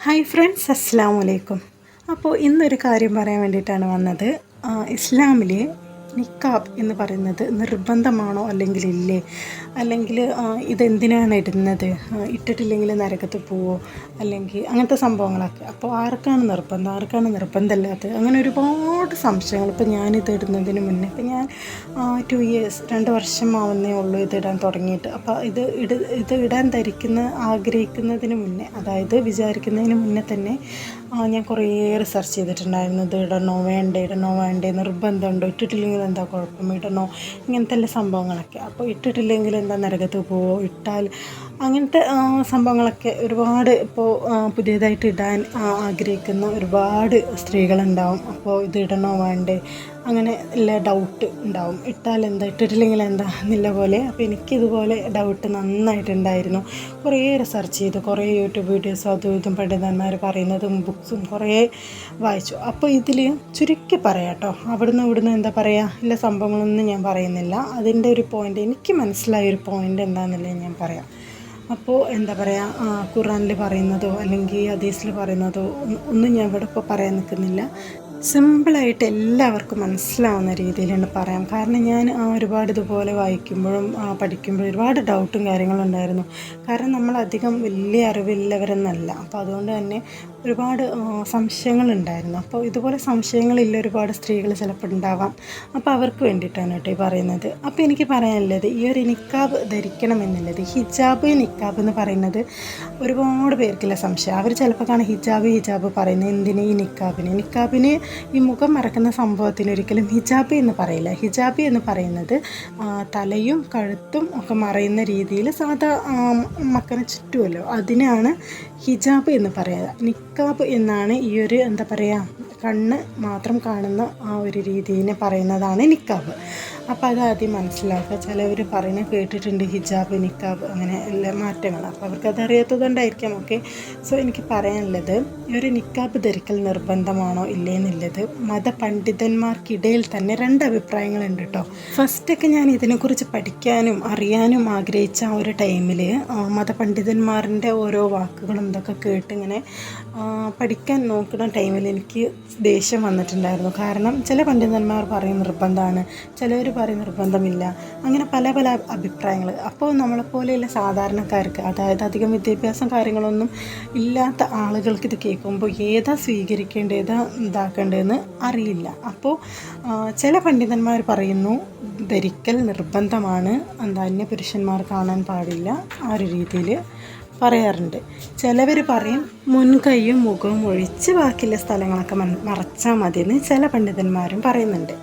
Hi friends അസ്സാം വലൈക്കും അപ്പോൾ ഇന്നൊരു കാര്യം പറയാൻ വേണ്ടിയിട്ടാണ് വന്നത്. ഇസ്ലാമിലെ നിക്കാബ് എന്ന് പറയുന്നത് നിർബന്ധമാണോ അല്ലെങ്കിൽ ഇല്ലേ? അല്ലെങ്കിൽ ഇതെന്തിനാണ് ഇടുന്നത്? ഇട്ടിട്ടില്ലെങ്കിൽ നരകത്ത് പോവോ? അല്ലെങ്കിൽ അങ്ങനത്തെ സംഭവങ്ങളൊക്കെ. അപ്പോൾ ആർക്കാണ് നിർബന്ധം? ആർക്കാണ് നിർബന്ധമില്ലാത്തത്? അങ്ങനെ ഒരുപാട് സംശയങ്ങൾ ഇപ്പോൾ ഞാനിത് ഇടുന്നതിന് മുന്നേ. ഇപ്പം ഞാൻ ടു ഇയേഴ്സ് രണ്ട് വർഷം ആവുന്നേ ഉള്ളൂ ഇത് ഇടാൻ തുടങ്ങിയിട്ട്. അപ്പോൾ ഇത് ഇട ഇത് ഇടാൻ ധരിക്കുന്ന ആഗ്രഹിക്കുന്നതിന് മുന്നേ അതായത് വിചാരിക്കുന്നതിന് മുന്നേ തന്നെ ഞാൻ കുറേ റിസർച്ച് ചെയ്തിട്ടുണ്ടായിരുന്നു. ഇത് ഇടണോ വേണ്ടേ ഇടണോ വേണ്ടേ നിർബന്ധമുണ്ടോ? ഇട്ടിട്ടില്ലെങ്കിൽ എന്താ കുഴപ്പം? ഇടണോ? ഇങ്ങനത്തെ എല്ലാ സംഭവങ്ങളൊക്കെ. അപ്പോൾ ഇട്ടിട്ടില്ലെങ്കിൽ എന്താ നരകത്ത് പോവോ ഇട്ടാൽ അങ്ങനത്തെ സംഭവങ്ങളൊക്കെ ഒരുപാട് ഇപ്പോൾ പുതിയതായിട്ട് ഇടാൻ ആഗ്രഹിക്കുന്ന ഒരുപാട് സ്ത്രീകളുണ്ടാവും. അപ്പോൾ ഇത് ഇടണോ വേണ്ടേ? അങ്ങനെ എല്ലാ ഡൗട്ട് ഉണ്ടാവും. ഇട്ടാൽ എന്താ? ഇട്ടിട്ടില്ലെങ്കിൽ എന്താ? എന്നില്ല പോലെ. അപ്പോൾ എനിക്കിതുപോലെ ഡൗട്ട് നന്നായിട്ടുണ്ടായിരുന്നു. കുറേ റിസർച്ച് ചെയ്ത്. കുറേ യൂട്യൂബ് വീഡിയോസും അതും ഇതും പണ്ഡിതന്മാർ പറയുന്നതും ബുക്സും കുറേ വായിച്ചു. അപ്പോൾ ഇതിൽ ചുരുക്കി പറയാം കേട്ടോ. അവിടുന്ന് ഇവിടുന്ന് എന്താ പറയുക ഇല്ല സംഭവങ്ങളൊന്നും ഞാൻ പറയുന്നില്ല. അതിന്റെ ഒരു പോയിന്റ് എനിക്ക് മനസ്സിലായ ഒരു പോയിന്റ് എന്താണെന്നുള്ളത് ഞാൻ പറയാം. അപ്പോൾ എന്താ പറയുക ഖുറാനിൽ പറയുന്നതോ അല്ലെങ്കിൽ ഹദീസിൽ പറയുന്നതോ ഒന്നും- ഞാൻ ഇവിടെ ഇപ്പോൾ പറയാൻ നിൽക്കുന്നില്ല സിമ്പിളായിട്ട് എല്ലാവർക്കും മനസ്സിലാവുന്ന രീതിയിലാണ് പറയാം. കാരണം ഞാൻ ഒരുപാട് ഇതുപോലെ വായിക്കുമ്പോഴും പഠിക്കുമ്പോഴും ഒരുപാട് ഡൗട്ടും കാര്യങ്ങളും ഉണ്ടായിരുന്നു. കാരണം നമ്മൾ അധികം വലിയ അറിവില്ലവരെന്നല്ല. അപ്പോൾ അതുകൊണ്ട് തന്നെ ഒരുപാട് സംശയങ്ങൾ ഉണ്ടായിരുന്നു അപ്പോൾ ഇതുപോലെ സംശയങ്ങളില്ല ഒരുപാട് സ്ത്രീകൾ ചിലപ്പോൾ ഉണ്ടാവാം. അപ്പോൾ അവർക്ക് വേണ്ടിയിട്ടാണ് കേട്ടോ ഈ പറയുന്നത്. അപ്പോൾ എനിക്ക് പറയാനുള്ളത് ഈ ഒരു നിക്കാബ് ധരിക്കണം എന്നുള്ളത് ഹിജാബ് നിക്കാബ് എന്ന് പറയുന്നത് ഒരുപാട് പേർക്കുള്ള സംശയം. അവർ ചിലപ്പോൾ കാണാൻ ഹിജാബ് ഹിജാബ് പറയുന്നത് എന്തിന് ഈ നിക്കാബിന്? നിക്കാബിന് ഈ മുഖം മറക്കുന്ന സംഭവത്തിന് ഒരിക്കലും ഹിജാബ് എന്ന് പറയില്ല. ഹിജാബ് എന്ന് പറയുന്നത് തലയും കഴുത്തും ഒക്കെ മറയുന്ന രീതിയിൽ സാധാ മക്കനെ ചുറ്റുമല്ലോ അതിനാണ് ഹിജാബ് എന്ന് പറയുക നിക്കാബ് എന്നാണ് ഈ ഒരു എന്താ പറയുക കണ്ണ് മാത്രം കാണുന്ന ആ ഒരു രീതിനെ പറയുന്നതാണ് നിക്കാബ്. അപ്പം അത് ആദ്യം മനസ്സിലാക്കുക. ചിലവർ പറയുന്നത് കേട്ടിട്ടുണ്ട് ഹിജാബ് നിക്കാബ് അങ്ങനെ എല്ലാ മാറ്റങ്ങൾ അപ്പോൾ അവർക്കത് അറിയാത്തതുകൊണ്ടായിരിക്കാം ഓക്കെ സോ എനിക്ക് പറയാനുള്ളത് ഈ ഒരു നിക്കാബ് ധരിക്കൽ നിർബന്ധമാണോ ഇല്ലേ എന്നുള്ളത് മതപണ്ഡിതന്മാർക്കിടയിൽ തന്നെ രണ്ട് അഭിപ്രായങ്ങളുണ്ട് കേട്ടോ ഫസ്റ്റൊക്കെ ഞാൻ ഇതിനെക്കുറിച്ച് പഠിക്കാനും അറിയാനും ആഗ്രഹിച്ച ആ ഒരു ടൈമിൽ മതപണ്ഡിതന്മാരുടെ ഓരോ വാക്കുകളും ഇതൊക്കെ കേട്ട് ഇങ്ങനെ പഠിക്കാൻ നോക്കുന്ന ടൈമിൽ എനിക്ക് ദേഷ്യം വന്നിട്ടുണ്ടായിരുന്നു. കാരണം ചില പണ്ഡിതന്മാർ പറയും നിർബന്ധമാണ് ചിലവർ പറയും നിർബന്ധമില്ല അങ്ങനെ പല പല അഭിപ്രായങ്ങൾ അപ്പോൾ നമ്മളെപ്പോലെയുള്ള സാധാരണക്കാർക്ക് അതായത് അധികം വിദ്യാഭ്യാസം കാര്യങ്ങളൊന്നും ഇല്ലാത്ത ആളുകൾക്ക് ഇത് കേൾക്കുമ്പോൾ ഏതാ സ്വീകരിക്കേണ്ടത് ഇതാക്കേണ്ടതെന്ന് അറിയില്ല. അപ്പോൾ ചില പണ്ഡിതന്മാർ പറയുന്നു ധരിക്കൽ നിർബന്ധമാണ്. എന്താ അന്യ പുരുഷന്മാർ കാണാൻ പാടില്ല ആ ഒരു രീതിയിൽ പറയാറുണ്ട്. ചിലവർ പറയും മുൻകൈയും മുഖവും ഒഴിച്ച് ബാക്കിയുള്ള സ്ഥലങ്ങളൊക്കെ മറച്ചാൽ മതിയെന്ന് ചില പണ്ഡിതന്മാരും പറയുന്നുണ്ട്.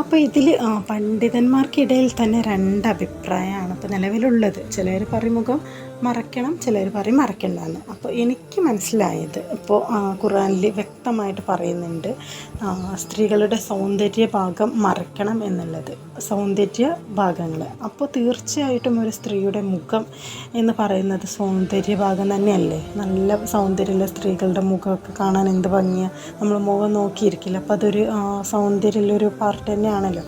അപ്പോൾ ഇതിൽ പണ്ഡിതന്മാർക്കിടയിൽ തന്നെ രണ്ട് അഭിപ്രായമാണ് ഇപ്പോൾ നിലവിലുള്ളത് ചിലർ പറയുമുഖം മറക്കണം ചിലർ പറയും മറയ്ക്കണ്ടെന്ന്. അപ്പോൾ എനിക്ക് മനസ്സിലായത് ഇപ്പോൾ ഖുറാനിൽ വ്യക്തമായിട്ട് പറയുന്നുണ്ട് സ്ത്രീകളുടെ സൗന്ദര്യ ഭാഗം മറക്കണം എന്നുള്ളത്. സൗന്ദര്യ ഭാഗങ്ങൾ അപ്പോൾ തീർച്ചയായിട്ടും ഒരു സ്ത്രീയുടെ മുഖം എന്ന് പറയുന്നത് സൗന്ദര്യ ഭാഗം തന്നെയല്ലേ? നല്ല സൗന്ദര്യമുള്ള സ്ത്രീകളുടെ മുഖമൊക്കെ കാണാൻ എന്ത് ഭംഗിയാണ് നമ്മൾ മുഖം നോക്കിയിരിക്കില്ല. അപ്പോൾ അതൊരു സൗന്ദര്യമുള്ളൊരു സൗന്ദര്യമുള്ളൊരു പാർട്ട് തന്നെയാണല്ലോ.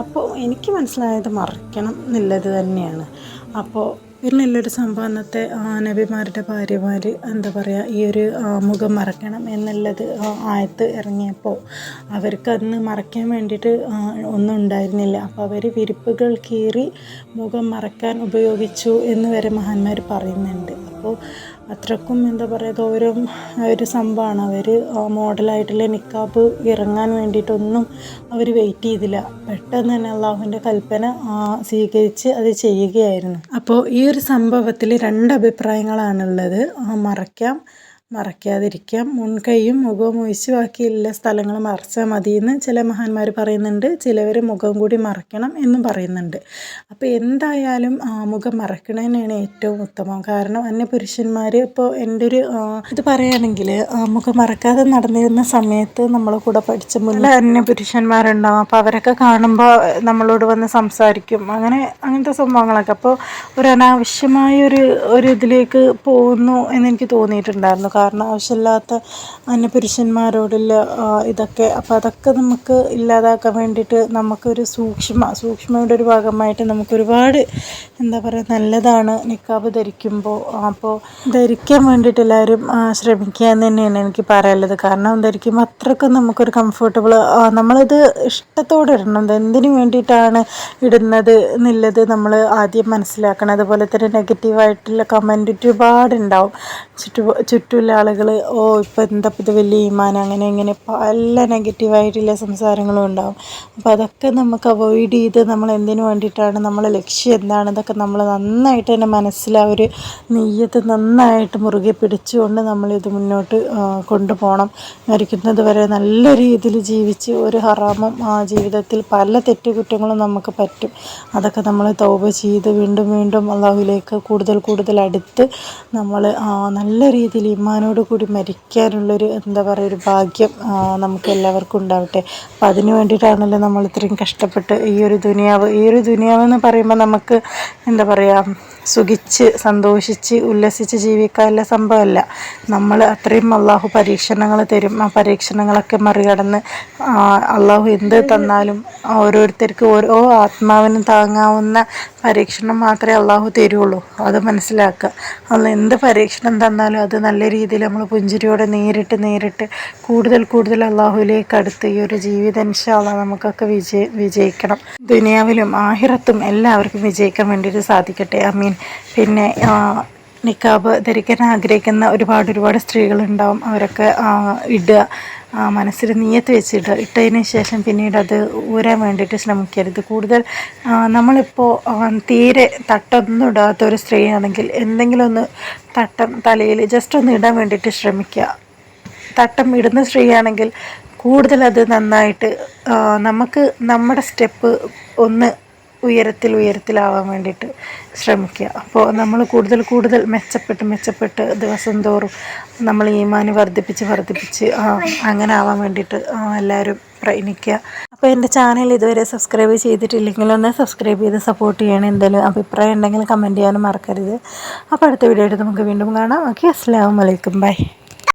അപ്പോൾ എനിക്ക് മനസ്സിലായത് മറക്കണം എന്നുള്ളത് തന്നെയാണ്. അപ്പോൾ ഇതിനുള്ളൊരു സംഭവം അന്നത്തെ നബിമാരുടെ ഭാര്യമാർ എന്താ പറയുക ഈ ഒരു മുഖം മറക്കണം എന്നുള്ളത് ആയത്ത് ഇറങ്ങിയപ്പോൾ അവർക്ക് അന്ന് മറയ്ക്കാൻ വേണ്ടിയിട്ട് ഒന്നും ഉണ്ടായിരുന്നില്ല. അപ്പോൾ അവർ വിരിപ്പുകൾ കീറി മുഖം മറക്കാൻ ഉപയോഗിച്ചു എന്ന് വരെ മഹാന്മാർ പറയുന്നുണ്ട്. അപ്പോൾ അത്രക്കും എന്താ പറയുക ഗൗരവം ഒരു സംഭവമാണ് അവർ മോഡലായിട്ടുള്ള നിക്കാബ് ഇറങ്ങാൻ വേണ്ടിയിട്ടൊന്നും അവർ വെയിറ്റ് ചെയ്തില്ല. പെട്ടെന്ന് തന്നെ അള്ളാഹുവിന്റെ കൽപ്പന സ്വീകരിച്ച് അത് ചെയ്യുകയായിരുന്നു. അപ്പോൾ ഈ ഒരു സംഭവത്തിൽ രണ്ട് അഭിപ്രായങ്ങളാണുള്ളത്. മറയ്ക്കാം മറയ്ക്കാതിരിക്കാം മുൻകൈയും മുഖവും ഒഴിച്ച് ബാക്കിയെല്ലാ സ്ഥലങ്ങളും മറച്ചാൽ മതിയെന്ന് ചില മഹാന്മാർ പറയുന്നുണ്ട്. ചിലവർ മുഖം കൂടി മറയ്ക്കണം എന്നും പറയുന്നുണ്ട്. അപ്പോൾ എന്തായാലും മുഖം മറക്കണതന്നെയാണ് ഏറ്റവും ഉത്തമം. കാരണം അന്യ പുരുഷന്മാർ ഇപ്പോൾ എന്റെ ഒരു ഇത് പറയുകയാണെങ്കിൽ മുഖം മറക്കാതെ നടന്നിരുന്ന സമയത്ത് നമ്മളെ കൂടെ പഠിച്ച മുന്നിൽ അന്യ പുരുഷന്മാരുണ്ടാവും അപ്പോൾ അവരൊക്കെ കാണുമ്പോൾ നമ്മളോട് വന്ന് സംസാരിക്കും. അങ്ങനെ അങ്ങനത്തെ സംഭവങ്ങളൊക്കെ. അപ്പോൾ ഒരു അനാവശ്യമായ ഒരു ഒരു ഇതിലേക്ക് പോകുന്നു എന്ന് എനിക്ക് തോന്നിയിട്ടുണ്ടായിരുന്നു. കാരണം ആവശ്യമില്ലാത്ത അന്യപുരുഷന്മാരോടുള്ള ഇതൊക്കെ. അപ്പോൾ അതൊക്കെ നമുക്ക് ഇല്ലാതാക്കാൻ വേണ്ടിയിട്ട് നമുക്കൊരു സൂക്ഷ്മ സൂക്ഷ്മയുടെ ഒരു ഭാഗമായിട്ട് നമുക്കൊരുപാട് എന്താ പറയുക നല്ലതാണ് നിക്കാബ് ധരിക്കുമ്പോൾ. അപ്പോൾ ധരിക്കാൻ വേണ്ടിയിട്ട് എല്ലാവരും ശ്രമിക്കുക എന്ന് തന്നെയാണ് എനിക്ക് പറയാനുള്ളത്. കാരണം ധരിക്കുമ്പോൾ അത്രക്കും നമുക്കൊരു കംഫർട്ടബിൾ നമ്മളിത് ഇഷ്ടത്തോടെ ഇടണം. എന്തിനു വേണ്ടിയിട്ടാണ് ഇടുന്നത് എന്നുള്ളത് നമ്മൾ ആദ്യം മനസ്സിലാക്കണം. അതുപോലെ തന്നെ നെഗറ്റീവായിട്ടുള്ള കമന്റ് ഒരുപാട് ഉണ്ടാവും ചുറ്റു ചുറ്റുമുള്ള ആളുകൾ ഓ ഇപ്പോൾ എന്താ ഇത് വലിയ ഈമാനം അങ്ങനെ ഇങ്ങനെ പല നെഗറ്റീവായിട്ടുള്ള സംസാരങ്ങളും ഉണ്ടാവും. അപ്പോൾ അതൊക്കെ നമുക്ക് അവോയ്ഡ് ചെയ്ത് നമ്മൾ എന്തിനു വേണ്ടിയിട്ടാണ് നമ്മളെ ലക്ഷ്യം എന്താണ് ഇതൊക്കെ നമ്മൾ നന്നായിട്ട് തന്നെ മനസ്സിൽ ആ ഒരു നെയ്യത്ത് നന്നായിട്ട് മുറുകെ പിടിച്ചുകൊണ്ട് നമ്മളിത് മുന്നോട്ട് കൊണ്ടുപോകണം. മരിക്കുന്നത് വരെ നല്ല രീതിയിൽ ജീവിച്ച് ഒരു ഹറാമും ആ ജീവിതത്തിൽ പല തെറ്റുകുറ്റങ്ങളും നമുക്ക് പറ്റും. അതൊക്കെ നമ്മൾ തൗബ ചെയ്ത് വീണ്ടും വീണ്ടും അള്ളാഹുലേക്ക് കൂടുതൽ കൂടുതൽ അടുത്ത് നമ്മൾ നല്ല രീതിയിൽ ഇമ്മാനോട് കൂടി മരിക്കാനുള്ളൊരു എന്താ പറയുക ഒരു ഭാഗ്യം നമുക്ക് എല്ലാവർക്കും ഉണ്ടാവട്ടെ. അപ്പം അതിന് വേണ്ടിയിട്ടാണല്ലോ നമ്മൾ ഇത്രയും കഷ്ടപ്പെട്ട് ഈ ഒരു ദുനിയാവ് ഈ ഒരു ദുനിയാവ് എന്ന് പറയുമ്പോൾ നമുക്ക് എന്താ പറയുക സുഖിച്ച് സന്തോഷിച്ച് ഉല്ലസിച്ച് ജീവിക്കാനുള്ള സംഭവമല്ല. നമ്മൾ അത്രയും അള്ളാഹു പരീക്ഷണങ്ങൾ തരും. ആ പരീക്ഷണങ്ങളൊക്കെ മറികടന്ന് അള്ളാഹു എന്ത് തന്നാലും ഓരോരുത്തർക്ക് ഓരോ ആത്മാവിനും താങ്ങാവുന്ന പരീക്ഷണം മാത്രമേ അള്ളാഹു തരുള്ളൂ. അത് മനസ്സിലാക്കുക. അല്ല എന്ത് പരീക്ഷണം തന്നാലും അത് നല്ല രീതിയിൽ നമ്മൾ പുഞ്ചിരിയോടെ നേരിട്ട് നേരിട്ട് കൂടുതൽ കൂടുതൽ അള്ളാഹുലേക്ക് അടുത്ത് ഈ ഒരു ജീവിതം ഇൻഷാല്ല നമുക്കൊക്കെ വിജയ വിജയിക്കണം. ദുനിയാവിലും ആഹിറത്തും എല്ലാവർക്കും വിജയിക്കാൻ വേണ്ടിയിട്ട് സാധിക്കട്ടെ. അമീൻ. പിന്നെ നിക്കാബ് ധരിക്കാൻ ആഗ്രഹിക്കുന്ന ഒരുപാട് ഒരുപാട് സ്ത്രീകളുണ്ടാവും. അവരൊക്കെ ഇടുക മനസ്സിൽ നീയത്ത് വെച്ചിടുക. ഇട്ടതിന് ശേഷം പിന്നീട് അത് ഊരാൻ വേണ്ടിയിട്ട് ശ്രമിക്കരുത്. കൂടുതൽ നമ്മളിപ്പോൾ തീരെ തട്ടൊന്നും ഇടാത്ത ഒരു സ്ത്രീയാണെങ്കിൽ എന്തെങ്കിലും ഒന്ന് തട്ടം തലയിൽ ജസ്റ്റ് ഒന്ന് ഇടാൻ വേണ്ടിയിട്ട് ശ്രമിക്കുക. തട്ടം ഇടുന്ന സ്ത്രീയാണെങ്കിൽ കൂടുതലത് നന്നായിട്ട് നമുക്ക് നമ്മുടെ സ്റ്റെപ്പ് ഒന്ന് ഉയരത്തിൽ ഉയരത്തിലാവാൻ വേണ്ടിയിട്ട് ശ്രമിക്കുക. അപ്പോൾ നമ്മൾ കൂടുതൽ കൂടുതൽ മെച്ചപ്പെട്ട് മെച്ചപ്പെട്ട് ദിവസം തോറും നമ്മൾ ഈമാന് വർദ്ധിപ്പിച്ച് വർദ്ധിപ്പിച്ച് അങ്ങനെ ആവാൻ വേണ്ടിയിട്ട് എല്ലാവരും പ്രയത്നിക്കുക. അപ്പോൾ എന്റെ ചാനൽ ഇതുവരെ സബ്സ്ക്രൈബ് ചെയ്തിട്ടില്ലെങ്കിൽ ഒന്ന് സബ്സ്ക്രൈബ് ചെയ്ത് സപ്പോർട്ട് ചെയ്യണം. എന്തെങ്കിലും അഭിപ്രായം ഉണ്ടെങ്കിൽ കമന്റ് ചെയ്യാനും മറക്കരുത്. അപ്പോൾ അടുത്ത വീഡിയോ ആയിട്ട് നമുക്ക് വീണ്ടും കാണാം. ഓക്കെ അസ്സാം വലൈക്കും ബൈ